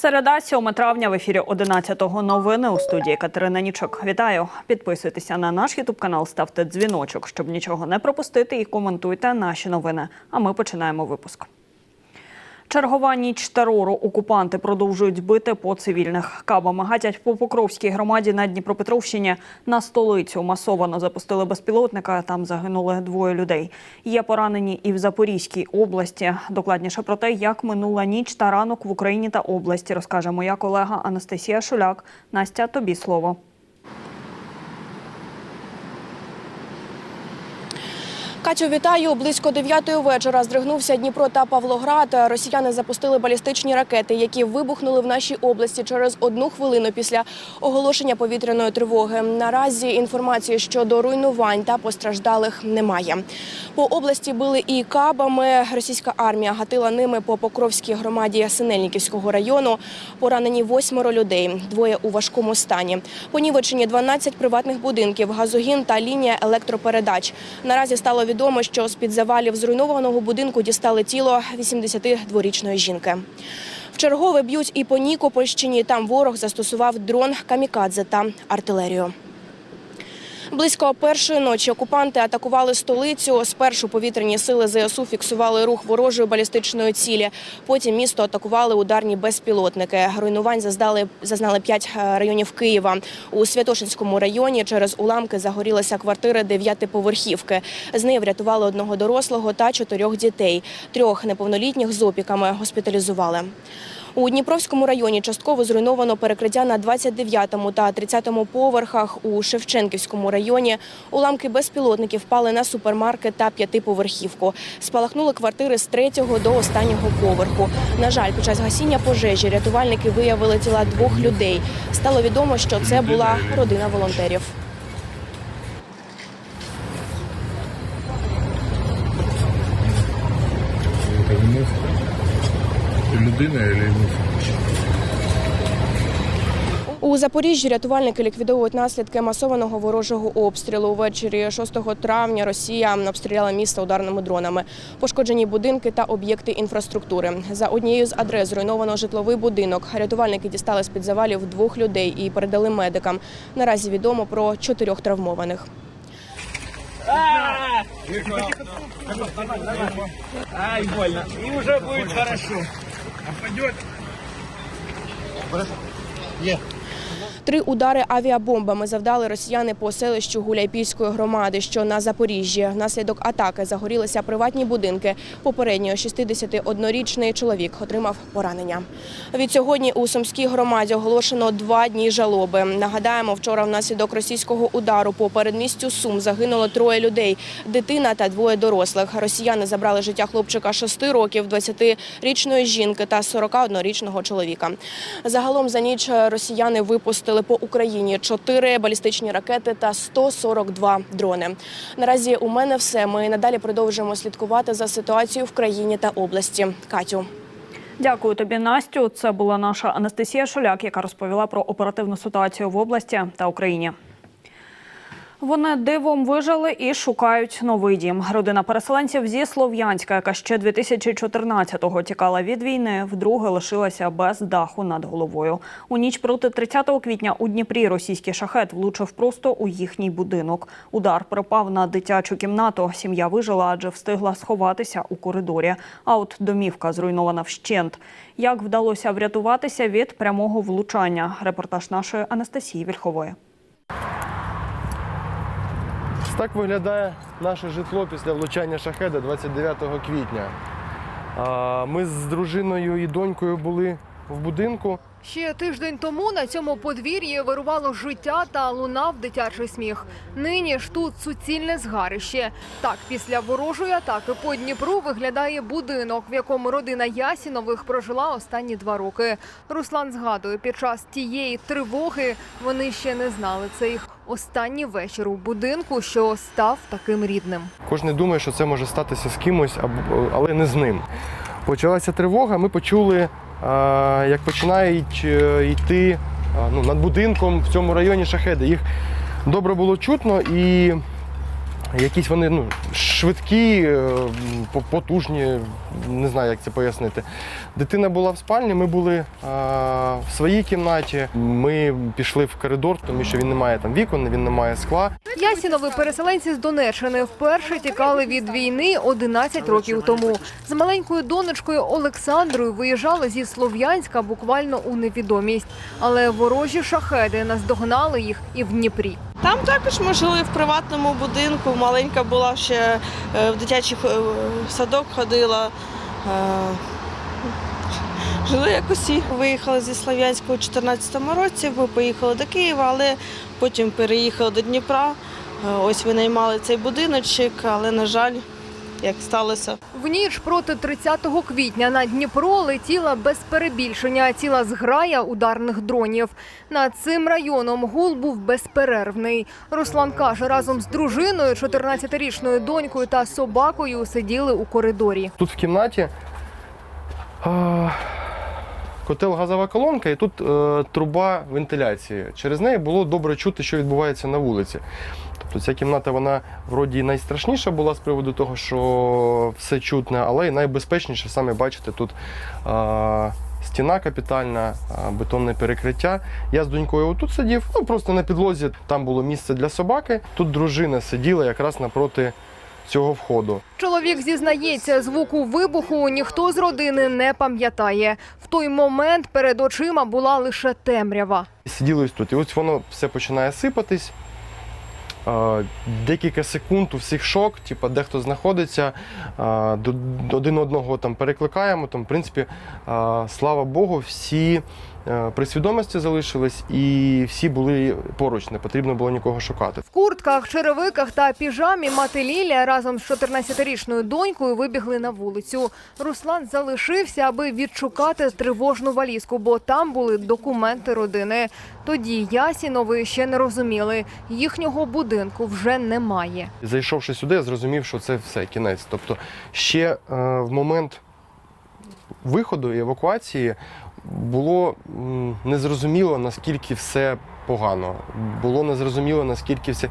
Середа, 7 травня в ефірі 11-го новини у студії Катерина Нічок. Вітаю! Підписуйтеся на наш ютуб канал, ставте дзвіночок, щоб нічого не пропустити, і коментуйте наші новини. А ми починаємо випуск. Чергова ніч терору. Окупанти продовжують бити по цивільних. Кабами гатять по Покровській громаді на Дніпропетровщині. На столицю масово запустили безпілотника. Там загинули двоє людей. Є поранені і в Запорізькій області. Докладніше про те, як минула ніч та ранок в Україні та області, розкаже моя колега Анастасія Шуляк. Настя, тобі слово. Катю, вітаю. Близько 9 вечора здригнувся Дніпро та Павлоград. Росіяни запустили балістичні ракети, які вибухнули в нашій області через одну хвилину після оголошення повітряної тривоги. Наразі інформації щодо руйнувань та постраждалих немає. По області били і кабами. Російська армія гатила ними по Покровській громаді Синельниківського району. Поранені восьмеро людей, двоє у важкому стані. Понівечені 12 приватних будинків, газогін та лінія електропередач. Наразі стало відомо, що з-під завалів зруйнованого будинку дістали тіло 82-річної жінки. Вчергове б'ють і по Нікопольщині. Там ворог застосував дрон камікадзе та артилерію. Близько першої ночі окупанти атакували столицю. Спершу повітряні сили ЗСУ фіксували рух ворожої балістичної цілі. Потім місто атакували ударні безпілотники. Руйнувань зазнали, зазнали п'ять е, районів Києва. У Святошинському районі через уламки загорілися квартири дев'ятиповерхівки. З неї врятували одного дорослого та чотирьох дітей. Трьох неповнолітніх з опіками госпіталізували. У Дніпровському районі частково зруйновано перекриття на 29-му та 30-му поверхах. У Шевченківському районі уламки безпілотників впали на супермаркет та п'ятиповерхівку. Спалахнули квартири з третього до останнього поверху. На жаль, під час гасіння пожежі рятувальники виявили тіла двох людей. Стало відомо, що це була родина волонтерів. Людина или муха? У Запоріжжі рятувальники ліквідовують наслідки масованого ворожого обстрілу. Увечері 6 травня Росія обстріляла місто ударними дронами. Пошкоджені будинки та об'єкти інфраструктури. За однією з адрес зруйновано житловий будинок. Рятувальники дістали з під завалів двох людей і передали медикам. Наразі відомо про чотирьох травмованих. Ай, больно. И уже пойдет? хорошо. Три удари авіабомбами завдали росіяни по селищу Гуляйпільської громади, що на Запоріжжі. Внаслідок атаки загорілися приватні будинки. Попередньо 61-річний чоловік отримав поранення. Від сьогодні у Сумській громаді оголошено два дні жалоби. Нагадаємо, вчора внаслідок російського удару по передмістю Сум загинуло троє людей – дитина та двоє дорослих. Росіяни забрали життя хлопчика 6 років, 20-річної жінки та 41-річного чоловіка. Загалом за ніч росіяни випустили по Україні 4 балістичні ракети та 142 дрони. Наразі у мене все. Ми надалі продовжуємо слідкувати за ситуацією в країні та області. Катю. Дякую тобі, Настю. Це була наша Анастасія Шуляк, яка розповіла про оперативну ситуацію в області та Україні. Вони дивом вижили і шукають новий дім. Родина переселенців зі Слов'янська, яка ще 2014-го тікала від війни, вдруге лишилася без даху над головою. У ніч проти 30 квітня у Дніпрі російський шахет влучив просто у їхній будинок. Удар припав на дитячу кімнату. Сім'я вижила, адже встигла сховатися у коридорі. А от домівка зруйнована вщент. Як вдалося врятуватися від прямого влучання? Репортаж нашої Анастасії Вільхової. Так виглядає наше житло після влучання шахеда 29 квітня. Ми з дружиною і донькою були в будинку. Ще тиждень тому на цьому подвір'ї вирувало життя та лунав дитячий сміх. Нині ж тут суцільне згарище. Так, після ворожої атаки по Дніпру виглядає будинок, в якому родина Ясінових прожила останні два роки. Руслан згадує, під час тієї тривоги вони ще не знали це останній вечір у будинку, що став таким рідним. Кожен думає, що це може статися з кимось, але не з ним. Почалася тривога, ми почули, як починають е, йти ну, над будинком в цьому районі шахеди. Їх добре було чутно і Якісь вони ну, швидкі, е, потужні, не знаю, як це пояснити. Дитина була в спальні, ми були а, в своїй кімнаті. Ми пішли в коридор, тому що він не має там вікон, він не має скла. Ясінови переселенці з Донеччини вперше тікали від війни 11 років тому. З маленькою донечкою Олександрою виїжджали зі Слов'янська буквально у невідомість. Але ворожі шахеди наздогнали їх і в Дніпрі. Там також ми жили в приватному будинку. Маленька була ще е, в дитячий е, садок ходила. Е, Жили як усі. Виїхали зі Слов'янська у 2014 році. Ми поїхали до Києва, але потім переїхали до Дніпра. Ось винаймали цей будиночок, але, на жаль, як сталося. В ніч проти 30 квітня на Дніпро летіла без перебільшення ціла зграя ударних дронів. Над цим районом гул був безперервний. Руслан каже, разом з дружиною, 14-річною донькою та собакою сиділи у коридорі. Тут в кімнаті а, котел газова колонка і тут е, труба вентиляції. Через неї було добре чути, що відбувається на вулиці. Тобто ця кімната, вона вроді найстрашніша була з приводу того, що все чутне, але і найбезпечніша, саме бачите, тут а, стіна капітальна, а, бетонне перекриття. Я з донькою отут сидів, ну просто на підлозі, там було місце для собаки. Тут дружина сиділа якраз напроти цього входу. Чоловік зізнається, звуку вибуху ніхто з родини не пам'ятає. В той момент перед очима була лише темрява. Сиділи ось тут, і ось воно все починає сипатись. Е, Декілька секунд у всіх шок, типу, дехто знаходиться, е, один одного там перекликаємо. Там, в принципі, е, слава Богу, всі при свідомості залишились і всі були поруч, не потрібно було нікого шукати. В куртках, черевиках та піжамі мати Лілія разом з 14-річною донькою вибігли на вулицю. Руслан залишився, аби відшукати тривожну валізку, бо там були документи родини. Тоді Ясінови ще не розуміли, їхнього будинку вже немає. Зайшовши сюди, я зрозумів, що це все кінець. Тобто, ще е, в момент виходу і евакуації було незрозуміло, наскільки все погано. Було незрозуміло, наскільки все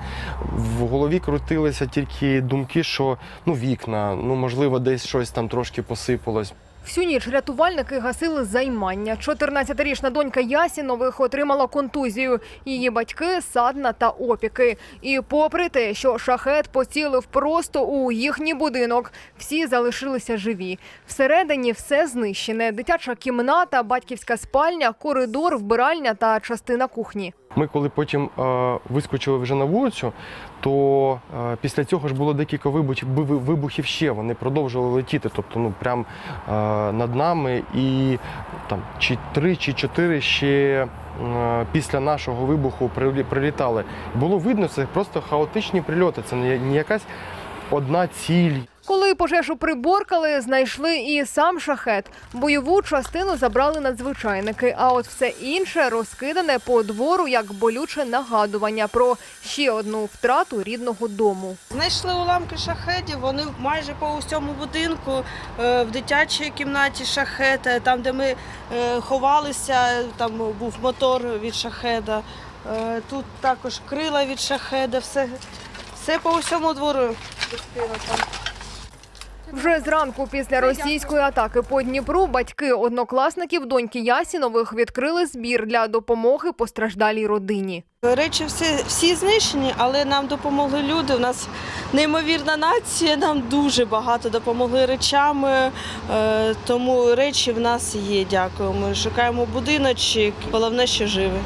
в голові крутилися тільки думки, що ну вікна, ну можливо, десь щось там трошки посипалось. Всю ніч рятувальники гасили займання. 14-річна донька Ясінових отримала контузію. Її батьки садна та опіки. І попри те, що шахет поцілив просто у їхній будинок, всі залишилися живі. Всередині все знищене: дитяча кімната, батьківська спальня, коридор, вбиральня та частина кухні. Ми коли потім е, вискочили вже на вулицю, то е, після цього ж було декілька вибухів, ще. Вони продовжували летіти. Тобто, ну прям е, над нами, і там чи три, чи чотири ще після нашого вибуху прилітали. Було видно, це просто хаотичні прильоти. Це не якась одна ціль. Коли пожежу приборкали, знайшли і сам шахет. Бойову частину забрали надзвичайники. А от все інше розкидане по двору як болюче нагадування про ще одну втрату рідного дому. Знайшли уламки шахедів, вони майже по усьому будинку, е, в дитячій кімнаті шахети, там, де ми е, ховалися, там був мотор від шахеда, Е, тут також крила від шахеда, все, все по усьому двору розкинуто. Вже зранку після російської атаки по Дніпру батьки однокласників доньки Ясінових відкрили збір для допомоги постраждалій родині. Речі всі, всі знищені, але нам допомогли люди. У нас неймовірна нація, нам дуже багато допомогли речами, е, тому речі в нас є. Дякую. Ми шукаємо будиночок. Головне, що живі.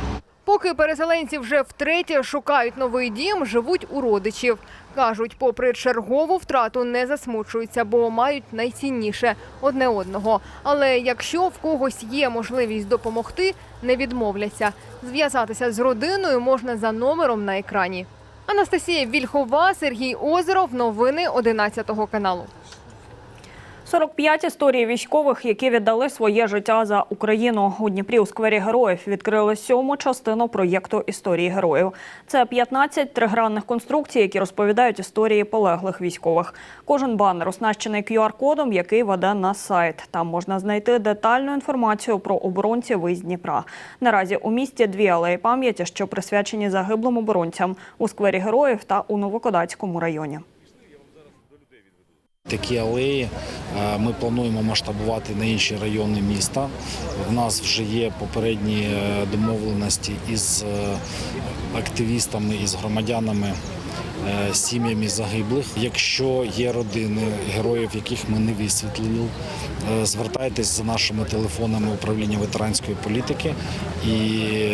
Поки переселенці вже втретє шукають новий дім, живуть у родичів. Кажуть, попри чергову втрату не засмучуються, бо мають найцінніше одне одного. Але якщо в когось є можливість допомогти, не відмовляться. Зв'язатися з родиною можна за номером на екрані. Анастасія Вільхова, Сергій Озеров. Новини 11 каналу. 45 історій військових, які віддали своє життя за Україну. У Дніпрі у сквері героїв відкрили сьому частину проєкту історії героїв. Це 15 тригранних конструкцій, які розповідають історії полеглих військових. Кожен банер оснащений QR-кодом, який веде на сайт. Там можна знайти детальну інформацію про оборонців із Дніпра. Наразі у місті дві алеї пам'яті, що присвячені загиблим оборонцям у сквері героїв та у Новокодацькому районі. Такі алеї е, ми плануємо масштабувати на інші райони міста. В нас вже є попередні е, домовленості із е, активістами, із громадянами, сім'ями загиблих. Якщо є родини героїв, яких ми не висвітлили, звертайтесь за нашими телефонами управління ветеранської політики, і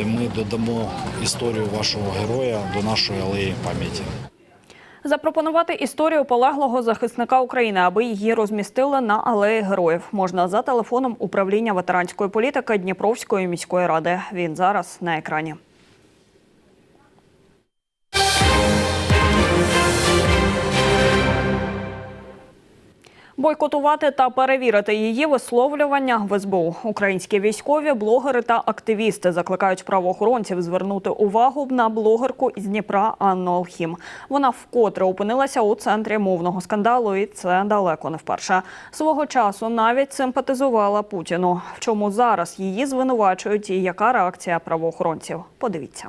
ми додамо історію вашого героя до нашої алеї пам'яті. Запропонувати історію полеглого захисника України, аби її розмістили на алеї героїв, можна за телефоном управління ветеранської політики Дніпровської міської ради. Він зараз на екрані. Бойкотувати та перевірити її висловлювання в СБУ. Українські військові, блогери та активісти закликають правоохоронців звернути увагу на блогерку із Дніпра Анну Алхім. Вона вкотре опинилася у центрі мовного скандалу, і це далеко не вперше. Свого часу навіть симпатизувала Путіну. В чому зараз її звинувачують і яка реакція правоохоронців? Подивіться.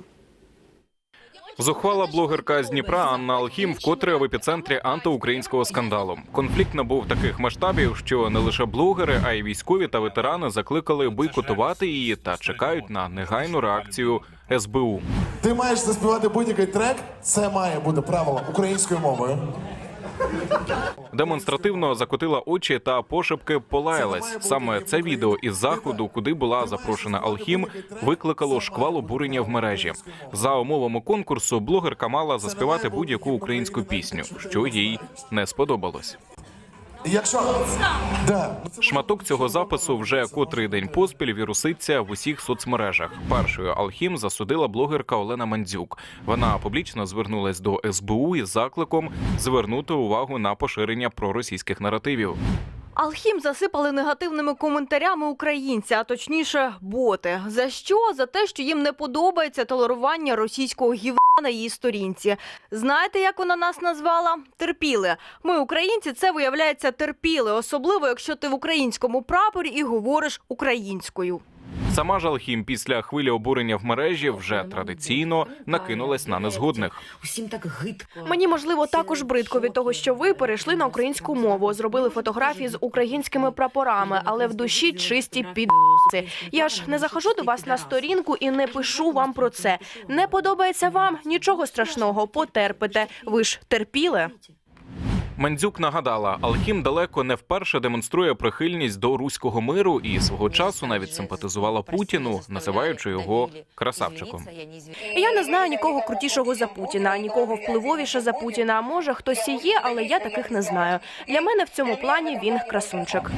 Зухвала блогерка з Дніпра Анна Алхім вкотре в епіцентрі антиукраїнського скандалу. Конфлікт набув таких масштабів, що не лише блогери, а й військові та ветерани закликали бойкотувати її та чекають на негайну реакцію СБУ. Ти маєш заспівати будь-який трек, це має бути правило українською мовою. Демонстративно закотила очі та пошепки полаялась. Саме це відео із заходу, куди була запрошена Алхім, викликало шквал обурення в мережі. За умовами конкурсу блогерка мала заспівати будь-яку українську пісню, що їй не сподобалось. Якщо да, Шматок цього запису вже котрий день поспіль віруситься в усіх соцмережах. Першою Алхім засудила блогерка Олена Мандзюк. Вона публічно звернулась до СБУ із закликом звернути увагу на поширення проросійських наративів. Алхім засипали негативними коментарями українці, а точніше, боти. За що? За те, що їм не подобається толерування російського гівна на її сторінці. Знаєте, як вона нас назвала? Терпіли. Ми, українці, це виявляється терпіли, особливо якщо ти в українському прапорі і говориш українською. Сама ж Алхім після хвилі обурення в мережі вже традиційно накинулась на незгодних. Усім так гидко. Мені можливо також бридко від того, що ви перейшли на українську мову, зробили фотографії з українськими прапорами, але в душі чисті підси. Я ж не захожу до вас на сторінку і не пишу вам про це. Не подобається вам нічого страшного, потерпите. Ви ж терпіли. Мандзюк нагадала, Алхім далеко не вперше демонструє прихильність до руського миру і свого часу навіть симпатизувала Путіну, називаючи його красавчиком. Я не знаю нікого крутішого за Путіна, нікого впливовіше за Путіна. Може, хтось і є, але я таких не знаю. Для мене в цьому плані він красунчик.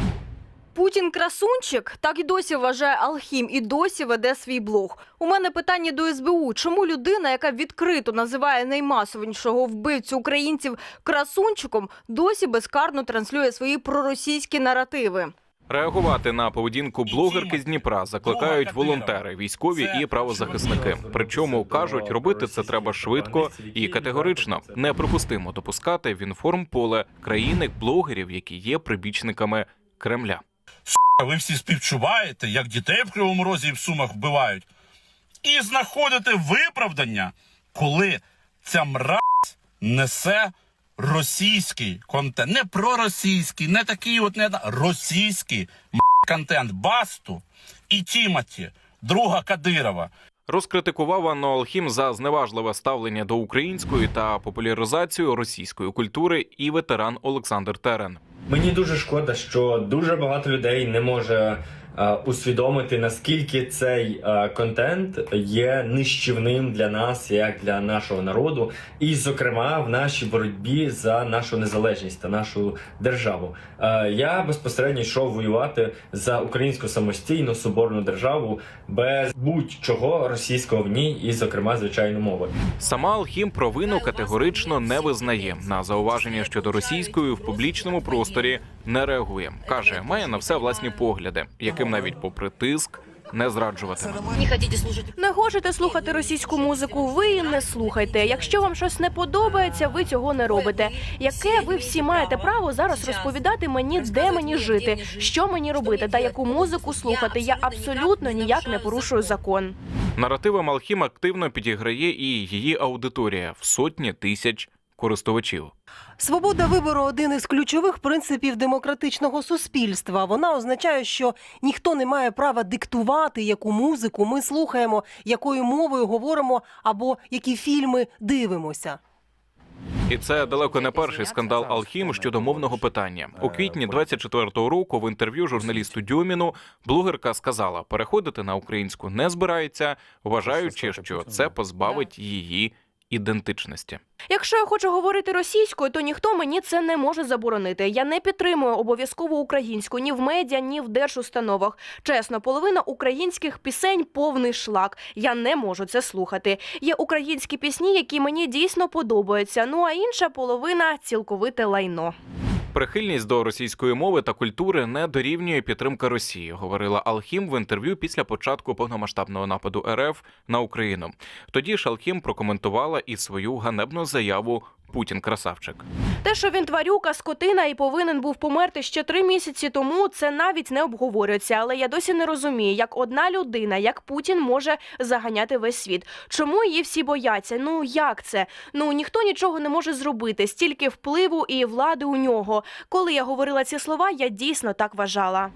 Путін красунчик так і досі вважає Алхім і досі веде свій блог. У мене питання до СБУ. Чому людина, яка відкрито називає наймасовішого вбивцю українців красунчиком, досі безкарно транслює свої проросійські наративи? Реагувати на поведінку блогерки з Дніпра закликають волонтери, військові і правозахисники. Причому кажуть, робити це треба швидко і категорично. Неприпустимо допускати в інформполе країни блогерів, які є прибічниками Кремля. Ви всі співчуваєте, як дітей в Кривому Розі і в Сумах вбивають, і знаходите виправдання, коли ця мразь несе російський контент. Не проросійський, не такий от не російський контент Басту і Тімоті, друга Кадирова. Розкритикував Анну Алхім за зневажливе ставлення до української та популяризацію російської культури і ветеран Олександр Терен. Мені дуже шкода, що дуже багато людей не може усвідомити наскільки цей е, контент є нищівним для нас, як для нашого народу, і, зокрема, в нашій боротьбі за нашу незалежність та нашу державу. Е, я безпосередньо йшов воювати за українську самостійну соборну державу без будь-чого російського в ній, і, зокрема, звичайно, мови. Сама Алхім провину категорично не визнає. На зауваження щодо російської в публічному просторі не реагує. каже, має на все власні погляди, яким навіть попри тиск не зраджуватиме. Не хочете слухати російську музику? Ви її не слухайте. Якщо вам щось не подобається, ви цього не робите. Яке ви всі маєте право зараз розповідати мені, де мені жити, що мені робити та яку музику слухати? Я абсолютно ніяк не порушую закон. Наративом Алхім активно підіграє і її аудиторія в сотні тисяч користувачів. Свобода вибору один із ключових принципів демократичного суспільства. Вона означає, що ніхто не має права диктувати, яку музику ми слухаємо, якою мовою говоримо або які фільми дивимося. І це далеко не перший скандал Алхім щодо мовного питання. У квітні 24-го року в інтерв'ю журналісту Дюміну блогерка сказала, переходити на українську не збирається, вважаючи, що це позбавить її ідентичності. Якщо я хочу говорити російською, то ніхто мені це не може заборонити. Я не підтримую обов'язково українську ні в медіа, ні в держустановах. Чесно, половина українських пісень повний шлак. Я не можу це слухати. Є українські пісні, які мені дійсно подобаються. Ну а інша половина цілковите лайно. Прихильність до російської мови та культури не дорівнює підтримка Росії, говорила Алхім в інтерв'ю після початку повномасштабного нападу РФ на Україну. Тоді ж Алхім прокоментувала і свою ганебну заяву Путін красавчик. Те, що він тварюка, скотина і повинен був померти ще три місяці тому, це навіть не обговорюється. Але я досі не розумію, як одна людина, як Путін, може заганяти весь світ. Чому її всі бояться? Ну як це? Ну ніхто нічого не може зробити. Стільки впливу і влади у нього. Коли я говорила ці слова, я дійсно так вважала.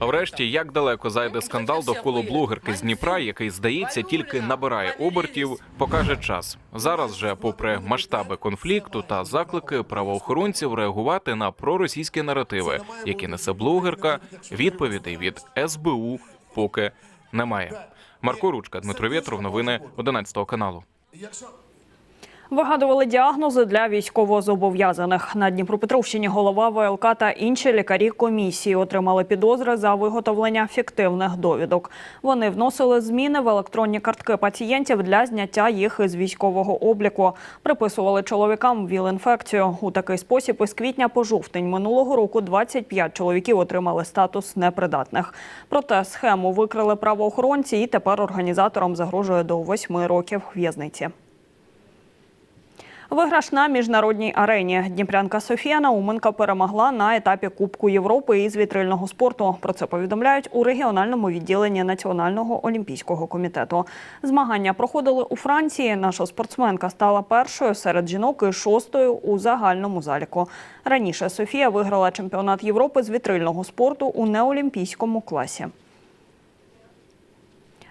Врешті, як далеко зайде скандал довкола блогерки з Дніпра, який здається тільки набирає обертів, покаже час. Зараз же, попри масштаби конфлікту та заклики правоохоронців реагувати на проросійські наративи, які несе блогерка, відповідей від СБУ поки немає. Марко Ручка, Дмитро Вєтров, новини 11 каналу. Вигадували діагнози для військовозобов'язаних. На Дніпропетровщині голова ВЛК та інші лікарі комісії отримали підозри за виготовлення фіктивних довідок. Вони вносили зміни в електронні картки пацієнтів для зняття їх із військового обліку. Приписували чоловікам ВІЛ-інфекцію. У такий спосіб із квітня по жовтень минулого року 25 чоловіків отримали статус непридатних. Проте схему викрили правоохоронці, і тепер організаторам загрожує до 8 років в'язниці. Виграш на міжнародній арені. Дніпрянка Софія Науменка перемогла на етапі Кубку Європи із вітрильного спорту. Про це повідомляють у регіональному відділенні Національного олімпійського комітету. Змагання проходили у Франції. Наша спортсменка стала першою серед жінок і шостою у загальному заліку. Раніше Софія виграла чемпіонат Європи з вітрильного спорту у неолімпійському класі.